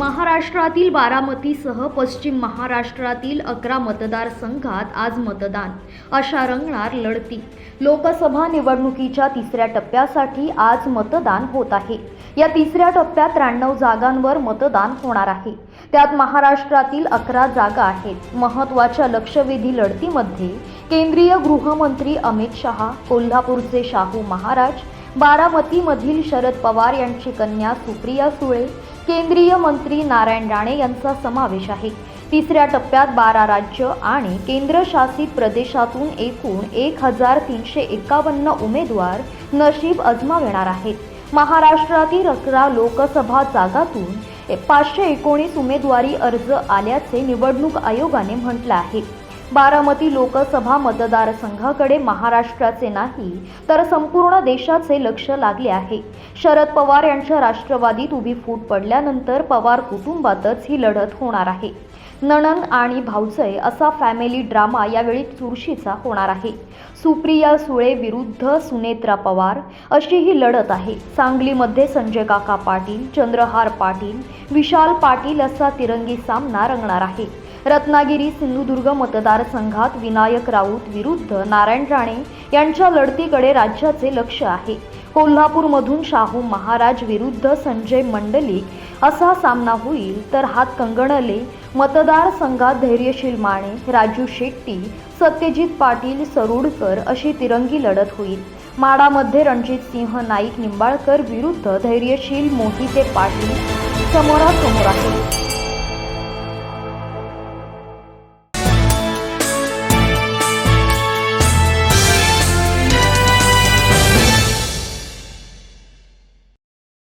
महाराष्ट्रातील बारामतीसह पश्चिम महाराष्ट्रातील अकरा मतदारसंघात आज मतदान. अशा रंगणार लढती. लोकसभा निवडणुकीच्या तिसऱ्या टप्प्यासाठी आज मतदान होत आहे. या तिसऱ्या टप्प्यात त्र्याण्णव जागांवर मतदान होणार आहे. त्यात महाराष्ट्रातील अकरा जागा आहेत. महत्त्वाच्या लक्षवेधी लढतीमध्ये केंद्रीय गृहमंत्री अमित शहा कोल्हापूरचे शाहू महाराज बारामतीमधील शरद पवार यांची कन्या सुप्रिया सुळे केंद्रीय मंत्री नारायण राणे यांचा समावेश आहे. तिसऱ्या टप्प्यात बारा राज्य आणि केंद्रशासित प्रदेशातून एकूण एक हजार तीनशे एकावन्न उमेदवार नशीब अजमाविणार आहेत. महाराष्ट्रातील अकरा लोकसभा जागातून पाचशे एकोणीस उमेदवारी अर्ज आल्याचे निवडणूक आयोगाने म्हटलं आहे. बारामती लोकसभा मतदारसंघाकडे महाराष्ट्राचे नाही तर संपूर्ण देशाचे लक्ष लागले आहे. शरद पवार यांच्या राष्ट्रवादीत उभी फूट पडल्यानंतर पवार कुटुंबातच ही लढत होणार आहे. नणन आणि भावजय असा फॅमिली ड्रामा यावेळी चुरशीचा होणार आहे. सुप्रिया सुळे विरुद्ध सुनेत्रा पवार अशी ही लढत आहे. सांगलीमध्ये संजय काका पाटील चंद्रहार पाटील विशाल पाटील असा तिरंगी सामना रंगणार आहे. रत्नागिरी सिंधुदुर्ग मतदारसंघात विनायक राऊत विरुद्ध नारायण राणे यांच्या लढतीकडे राज्याचे लक्ष आहे. कोल्हापूरमधून शाहू महाराज विरुद्ध संजय मंडलिक असा सामना होईल तर हात कंगणले मतदारसंघात धैर्यशील माने राजू शेट्टी सत्यजित पाटील सरोडकर अशी तिरंगी लढत होईल. माडामध्ये रणजित सिंह नाईक निंबाळकर विरुद्ध धैर्यशील मोहिते पाटील समोरासमोर आहे.